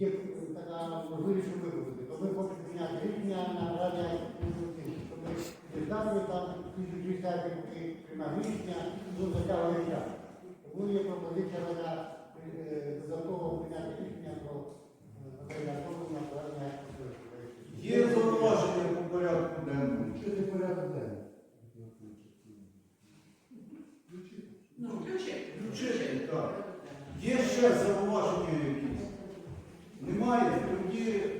є така можливість що викупити, то ми хочемо прийняти рішення на раді, щоб ми не ждали там тисячу сяти, поки приймав рішення, ну затягли час. Тому є пропозиція рада е, за того прийняти рішення про е, надання дозволу на проведення конкурсу. Є зауваження по порядку денному. Що це порядок денний? Ну, включити. Включити, так. Є ще зауваження якісь? Немає? Тоді е,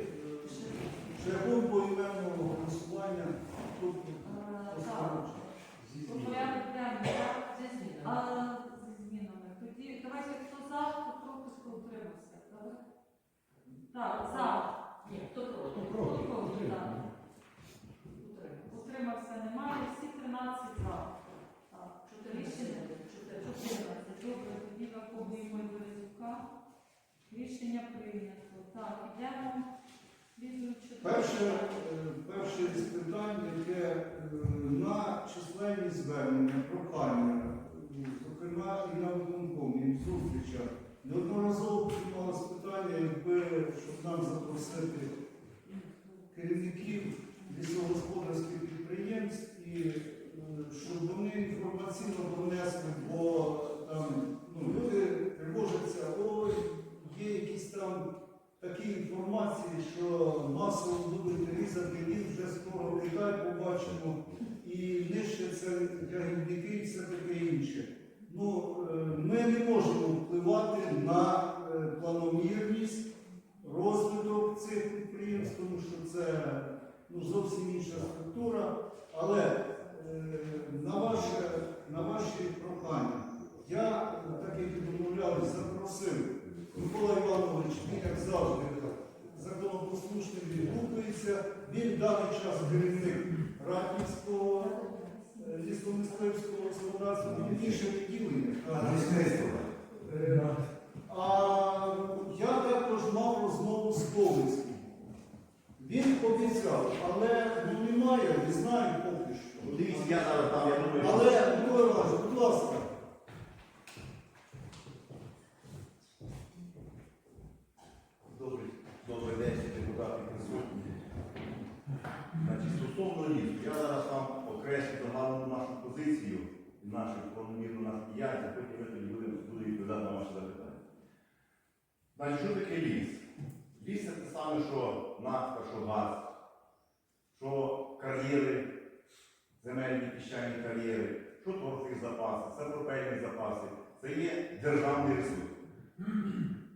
шляхом поіменного голосування тут порядок денний, так? Зі змінами. Зі змінами. Тоді давайте хто за, хто проти, хто утримався. Так, за. Ні, хто проти? Хто проти? Так. Утримався. Немає, всі 13 за. Так, рішення. 14. Добре, тоді і Березюка. Рішення прийнято. Перше, е, перше із яке на численні звернення, прохання, е, зокрема і на виконкомі, і зустрічах, неодноразово піднімалось питання, якби, щоб нам запросити керівників лісогосподарських підприємств і е, щоб вони інформаційно донесли, бо там ну, люди тривожаться, ой, є якісь там такі інформації, що масово будуть вже з скоро Китай побачимо, і нижче це ягідники і все таке інше. Ну, е, ми не можемо впливати на е, планомірність, розвиток цих підприємств, тому що це ну, зовсім інша структура. Але е, на, ваше, на ваші прохання, я, так як і домовлялись, запросив Микола Іванович, він як завжди законопослушним відгукується. Він в даний час керівник Ратівського е, лісомисливського вірніше відділення. А я також мав розмову з Полицьким. Він обіцяв, але ну, немає, не знаю поки що. Дивіться, я зараз там, я думаю, що- Але, Микола Іванович, будь ласка. Добрий, добрий день, всі депутати присутні. Значить, стосовно лісу, я зараз вам окреслю загальну нашу позицію, і нашу планомірну нашу діяльність, потім ви тоді будете буду відповідати на ваші запитання. Значить, що таке ліс? Ліс це те саме, що нафта, що кар'єри, земельні піщані кар'єри, що торфові запаси, сапропельні запаси. Це є державний ресурс.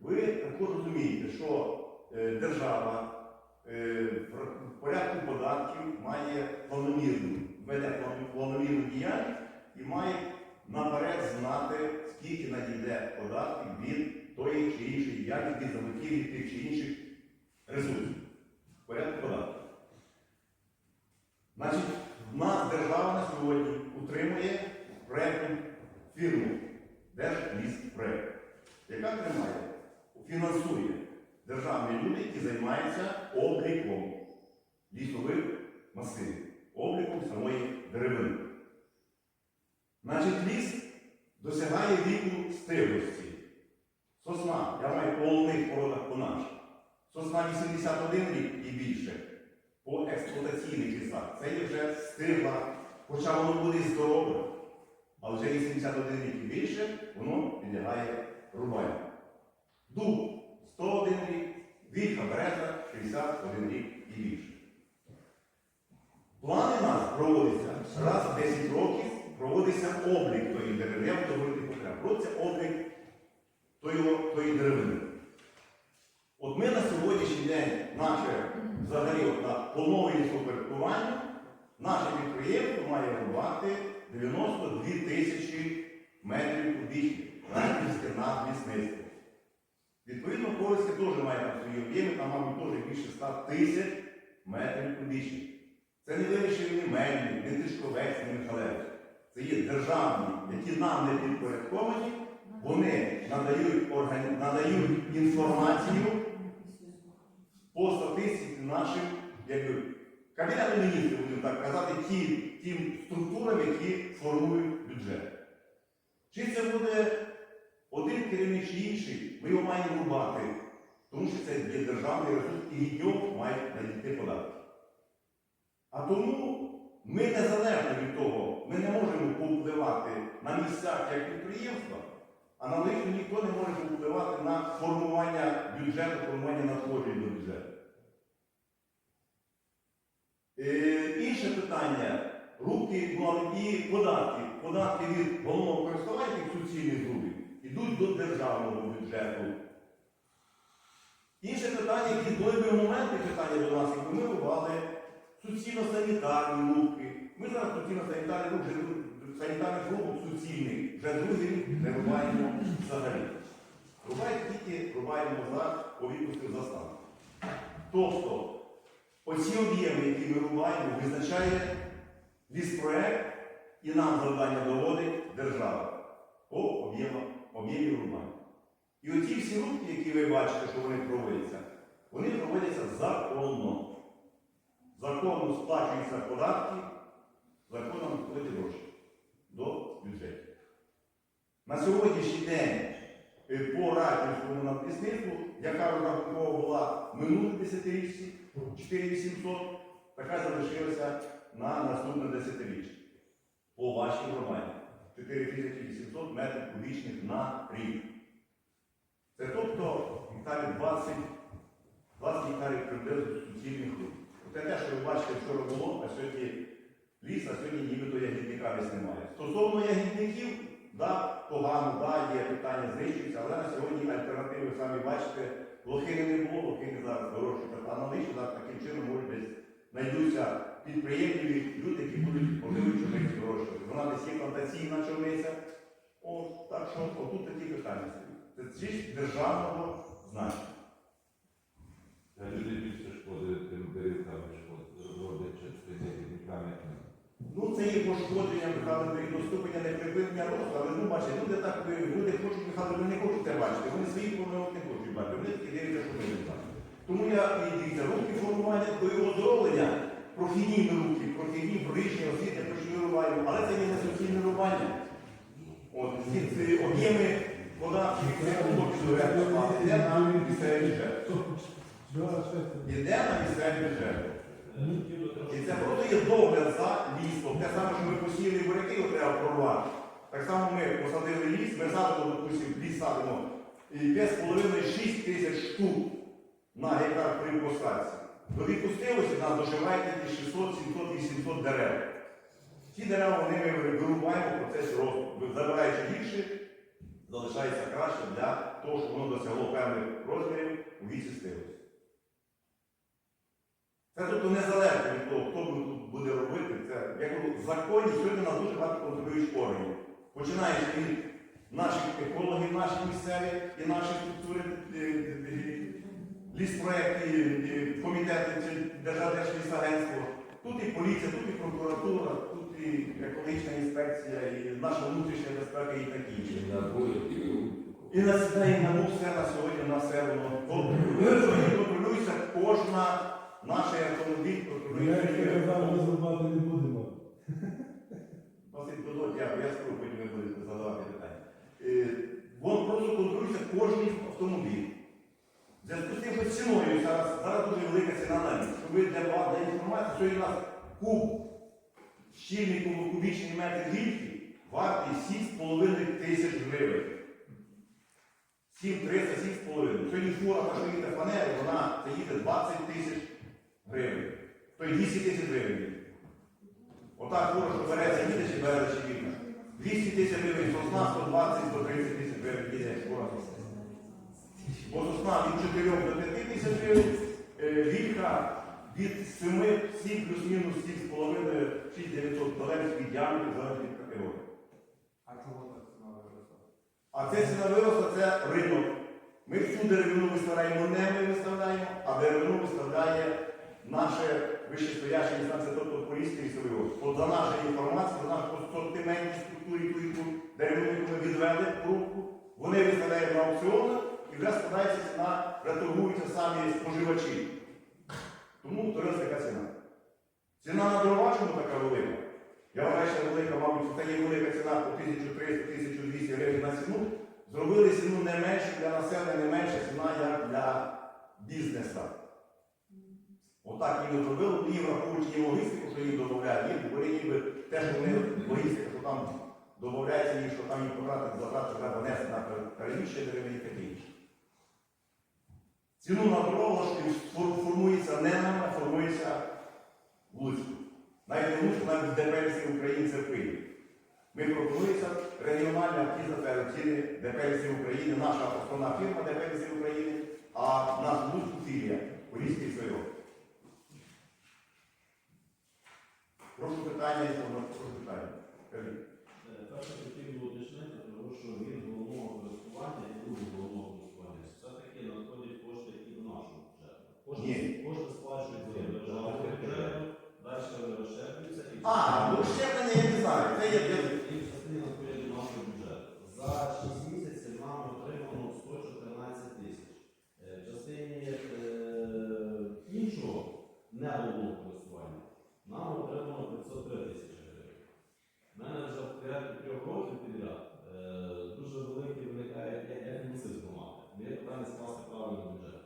Ви також розумієте, що е, держава е, в- порядку податків має планомірну, веде планомірну діяльність і має наперед знати, скільки надійде податків від тої чи іншої діяльності, від залетів тих чи інших ресурсів. В порядку податків. Значить, в нас держава на сьогодні утримує проєктну фірму Держліспроект, яка тримає фінансує державні люди, які займаються обліком лісових масивів, обліком самої деревини. Значить, ліс досягає віку стиглості. Сосна, я маю по головних породах по наших. Сосна 81 рік і більше по експлуатаційних лісах. Це є вже стигла, хоча воно буде здорове, але вже 81 рік і більше, воно підлягає рубанню. Дуб 101 рік, вільха береза 61 рік і більше. Плани у нас проводяться раз в 10 років, проводиться облік тої деревини. Я буду говорити окремо. Проводиться облік тої, тої деревини. От ми на сьогоднішній день наше взагалі от, на планове лісопорядкування, наше підприємство 92 тисячі метрів кубічних. Ранківське надлісництво. Відповідно, Ковальське теж має там свої об'єми, там, мабуть, теж більше 100 тисяч метрів кубічних. Це не вирішив ні Мельник, ні Тишковець, ні Михалевич. Це є державні, які нам не підпорядковані, вони надають, органі... надають інформацію по статистиці нашим якби, кабінету міністрів, будемо так казати, ті, тим структурам, які формують бюджет. Чи це буде один керівник чи інший, ми його маємо рубати. Тому що це є державний ресурс і від нього мають надійти податки. А тому ми незалежно від того, ми не можемо повпливати на місцях як підприємства, аналогічно ніхто не може повпливати на формування бюджету, формування надходжень до бюджету. Е, інше питання рубки і податки. Податки від головного користування суцільних рубів йдуть до державного бюджету. Інше питання, які були моменти питання до нас, якби ми рубали суцільно-санітарні рубки. Ми зараз суцільно-санітарні рубки, санітарних рубок суцільних, вже другий рік не рубаємо взагалі. Рубаємо тільки рубаємо за повітності заставу. Тобто, оці об'єми, які ми рубаємо, визначає ліспроект і нам завдання доводить держава об'ємам об'ємів рубання. І оці всі рубки, які ви бачите, що вони проводяться, вони проводяться законно. Законно сплачуються податки, законом входять гроші до бюджету. На сьогоднішній день е, по радівському надписництву, яка розрахункова була в минулому десятиріччі, 4800, така залишилася на наступне десятиріччя. По вашій громаді 4800 метрів кубічних на рік. Це тобто гектарів 20, 20 гектарів приблизно суцільних рук. Це те, що ви бачите, вчора було, а сьогодні ліс, а сьогодні нібито ягідника десь немає. Стосовно ягідників, да, погано, да, є питання знищуються, але на сьогодні альтернативи ви самі бачите, лохини не було, лохини зараз дорожчі. Аналогічно зараз таким чином можуть десь знайдуться підприємливі люди, які будуть можливо чорниці вирощувати. Вона десь є плантаційна чорниця. О, так що отут такі питання. Це чисть державного значення. Та люди більше шкоди тим берегам, що роблять через ягідниками. Ну, це є пошкодження, Михайло, до ступеня неприпинення росту, але ну, бачите, люди так, люди хочуть, Михайло, вони не хочуть це бачити, вони своїх помилок не хочуть бачити, вони тільки дивляться, що ми не бачимо. Тому я і дивіться, руки формування такої оздоровлення, прохідні руки, прохідні прорічні, прохідні рубаємо, але це є не суцільне рубання. От, ці, ці об'єми підведено, йде на місцевий бюджет. Йде на місцевий бюджет. І це просто є догляд за лісом. Те саме, що ми посіяли буряки, його треба прорвати. Так само ми посадили ліс, ми садимо, допустимо, ліс садимо 5,5-6 тисяч штук на гектар при посадці. До відпустилості нас доживає тільки 600, 700, 800 дерев. Ці дерева вони ми вирубаємо процесі росту. Забираючи більше, залишається краще для того, щоб воно досягло певних розмірів у віці стилості. Це тобто незалежно від того, хто тут буде робити, це кажу, в законі сьогодні нас дуже багато контролюють органів. Починаючи від наших екологів, наші місцеві і наші структури е, е, ліспроекти, е, комітети чи Державдержлісагентство. Тут і поліція, тут і прокуратура, тут і екологічна інспекція, і наша внутрішня безпека і такі інші. І на сідає на все на сьогодні на все воно. Сьогодні контролюється кожна наша автомобіль, контролюється. не будемо. Василь Додо, дякую, я скажу, потім ви будете задавати питання. Е, Вон просто контролюється кожен автомобіль. Зв'язку з тим, ціною зараз, зараз дуже велика ціна на ліс. Щоб ви для вас для інформації, сьогодні у нас куб щільний куб- кубічний метр гільки вартий 7,5 тисяч гривень. 7 300, 7,5. Сьогодні фура, що їде фанери, вона їде 20 тисяч гривень. Тобто 200 тисяч гривень. Отак фура, що береться, їде чи бере чи вільно. 200 тисяч гривень, сосна 120, 130 тисяч гривень їде фура. Бо сосна від 4 до 5 тисяч гривень, е, вілька від 7, 7 плюс-мінус 7,5, 6 900 залежить від діаметру, залежить від категорії. А чого так ціна виросла? А це ціна виросла це ринок. Ми всю деревину виставляємо не ми виставляємо, а деревину виставляє наше вищестояще інстанція, тобто Поліський лісовий розпис. От за нашою інформацією, за нашою сортиментній структурі, ту, яку деревину, яку ми відвели в рубку, вони виставляють на аукціонах і вже складається ціна, вже самі споживачі. Тому вторилася така ціна. Ціна на дрова чому така велика? Я вважаю, що велика, мабуть, це є велика ціна по 1300-1200 гривень на ціну. Зробили ціну не менше для населення, не менша ціна, як для бізнеса. Отак їм зробили, і враховуючи їм логістику, що їм додають, їм, бо ніби те, що вони логістика, що там додається їм, що там їм потратити, затрати треба нести на переміщення деревини і таке інше. Ціну на дорогу формується не нами, а формується в Луцьку. Навіть не Луцьку, навіть в ДПЛСі України це в Києві. Ми пропонується регіональна та ціни ДПЛСі України, наша основна фірма ДПЛСі України, а наш Луцьку філія Поліський Свайок. Прошу питання, прошу питання. Е, Перше хотів би уточнити, тому що від головного користування і другого головного користування все-таки надходять кошти і до нашого бюджету. Кошти, Ні. кошти сплачуються з державного бюджету, далі вони розширюються і А, ну щеплення я не знаю. Це є для і частини надходять до нашого бюджету. За 6 місяців нам отримано 114 тисяч. Е, В частині е, іншого не головного користування нам отримано 503 тисячі гривень. У мене вже в порядку трьох років підряд е, дуже великий виникає я, я фінансист громади. Моє питання скласти правильно бюджет.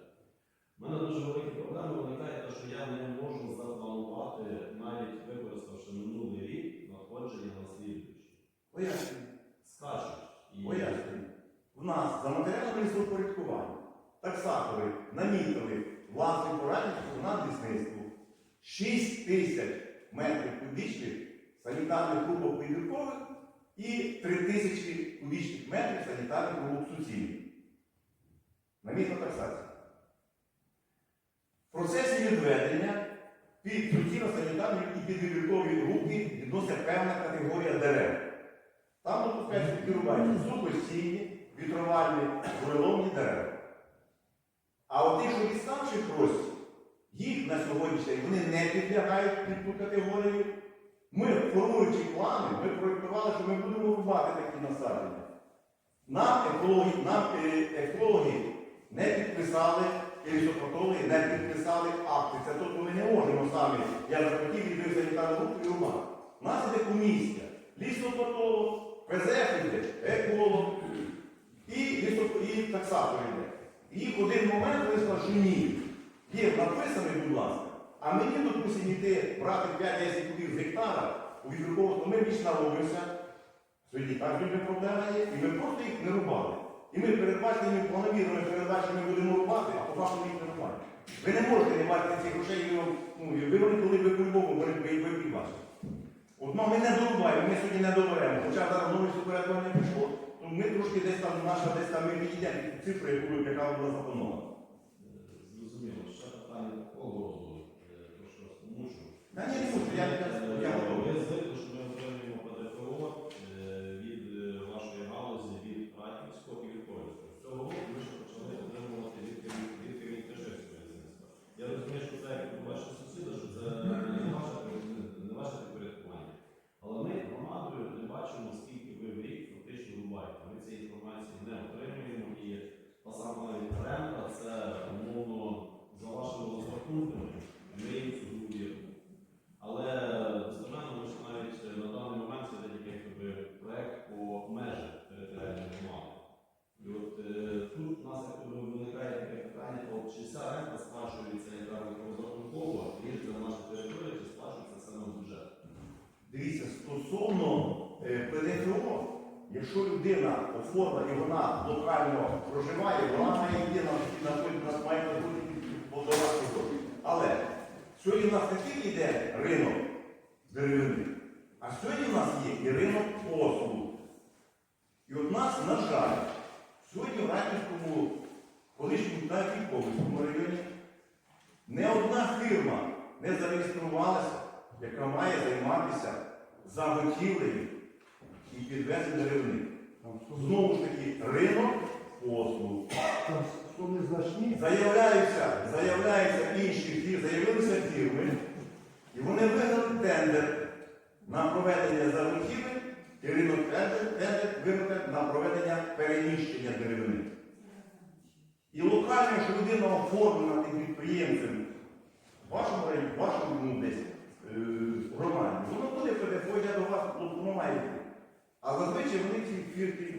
У мене дуже великі проблеми виникає, те, що я не можу запланувати, навіть використавши минулий рік, надходження на слідуючий. пояснення. Скачуть. І Пояснюю. В нас за матеріалами лісопорядкування, таксатори намітили власний порадництво на лісництву 6 тисяч метрів кубічних санітарних трубок вибіркових і 3 тисячі кубічних метрів санітарних трубок суцільних. Намітна таксація. В процесі відведення під суцільно-санітарні і під вибіркові руки відносить певна категорія дерев. Там допускаються підрубання сухостійні, вітровальні, буреломні дерева. А от ті, що відставших ростів, їх на сьогоднішній день вони не підлягають під ту категорію. Ми, формуючи плани, ми будемо такі насадження. Нам екологи, нам е, екологи не підписали, і лісопротологи не підписали акти. Це тобто ми не можемо самі, я захотів відбив санітарну групу і рубати. У нас іде комісія. Лісопротолог, ПЗФ іде, еколог і, і таксатор іде. І в один момент що ні. Є написаний, будь ласка, а мені, допустимо, йти брати 5-10 кубів з гектара у відруковство, ми більш наробимося. Сьогодні так людям проблема є, і ми просто їх не рубали. І ми передбаченими планомірними передачами будемо рубати, а по факту їх не рубати. Ви не можете не мати цих грошей, вам, ну, ви вони коли ви по-любому, ви, ви. От ну, ми не дорубаємо, ми сьогодні не доберемо. Хоча зараз нове супередування пішло, то ми трошки десь там, наша десь там ми підійдемо під цифри, яку яка була запланована. movement. Сьогодні в нас не тільки йде ринок деревини, а сьогодні в нас є і ринок послуг. І от нас, на жаль, сьогодні в Ратівському, колишньому Ковальському районі, не одна фірма не зареєструвалася, яка має займатися заготівлею і підвезенням деревини. Знову ж таки, ринок послуг. Заявляються, заявляються інші фірми, заявилися фірми, і вони виграли тендер на проведення заготівель, і ринок тендер, виграв на проведення переміщення деревини. І локально, що людина оформлена тим підприємцем в вашому районі, в вашому ну, десь е, громаді, воно буде ПДФО, до вас, ну, воно має. А зазвичай вони ці фірки